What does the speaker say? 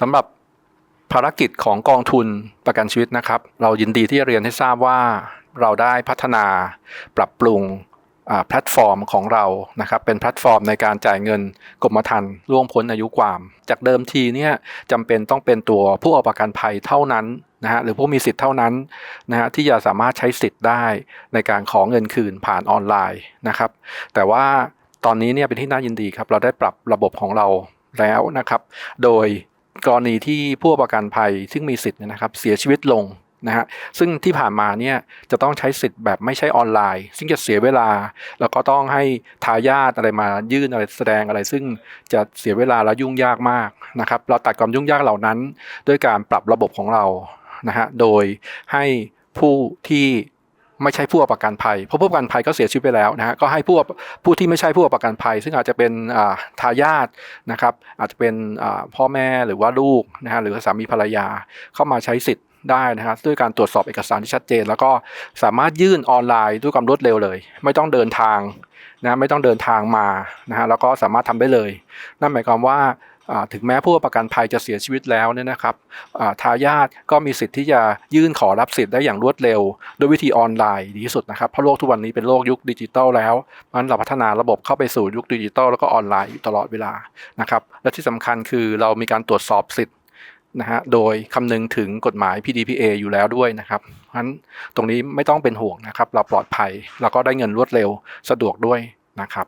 สำหรับภารกิจของกองทุนประกันชีวิตนะครับ เรายินดีที่จะเรียนให้ทราบว่าเราได้พัฒนาปรับปรุงแพลตฟอร์มของเรานะครับเป็นแพลตฟอร์มในการจ่ายเงินกรมธรรม์ล่วงพ้นอายุความ จากเดิมทีเนี่ยจำเป็นต้องเป็นตัวผู้เอาประกันภัยเท่านั้นนะฮะหรือผู้มีสิทธิ์เท่านั้นนะฮะที่จะสามารถใช้สิทธิ์ได้ในการขอเงินคืนผ่านออนไลน์นะครับ แต่ว่าตอนนี้เนี่ยเป็นที่น่ายินดีครับ เราได้ปรับระบบของเราแล้วนะครับ โดย กรณีที่ผู้ประกันภัยซึ่งมีสิทธิ์เนี่ยนะครับเสียชีวิตลงนะฮะซึ่งที่ผ่านมาเนี่ยจะต้องใช้สิทธิ์แบบไม่ใช่ออนไลน์ ซึ่งจะเสียเวลา แล้วก็ต้องให้ทายาทอะไรมายื่นอะไรแสดงอะไร ซึ่งจะเสียเวลาและยุ่งยากมากนะครับเราตัดความยุ่งยากเหล่านั้น ด้วยการปรับระบบของเรานะฮะโดยให้ผู้ที่ ไม่ใช่ผู้ประกันภัย เพราะผู้ประกันภัยก็เสียชีวิตไปแล้วนะฮะก็ให้ผู้ผู้ที่ไม่ใช่ผู้ประกันภัย ซึ่งอาจจะเป็นทายาทนะครับ อาจจะเป็นพ่อแม่หรือว่าลูกนะฮะหรือสามีภรรยาเข้ามาใช้สิทธิ์ได้นะฮะด้วยการตรวจสอบเอกสารที่ชัดเจน แล้วก็สามารถยื่นออนไลน์ด้วยความรวดเร็วเลย ไม่ต้องเดินทางนะไม่ต้องเดินทางมานะฮะแล้วก็สามารถทำได้เลย นั่นหมายความว่า ถึงแม้ผู้ประกันภัยจะเสียชีวิตแล้วเนี่ยนะครับทายาทก็มีสิทธิ์ที่จะยื่นขอรับสิทธิ์ได้อย่างรวดเร็วด้วยวิธีออนไลน์ดีที่สุดนะครับเพราะโลกทุกวันนี้เป็นโลกยุคดิจิตอลแล้วมันเราพัฒนาระบบเข้าไปสู่ยุคดิจิตอลแล้วก็ออนไลน์อยู่ตลอดเวลานะครับและที่สำคัญคือเรามีการตรวจสอบสิทธิ์นะฮะโดยคำนึงถึงกฎหมาย PDPA อยู่แล้วด้วยนะครับเพราะฉะนั้นตรงนี้ไม่ต้องเป็นห่วงนะครับ เราปลอดภัย แล้วก็ได้เงินรวดเร็วสะดวกด้วยนะครับ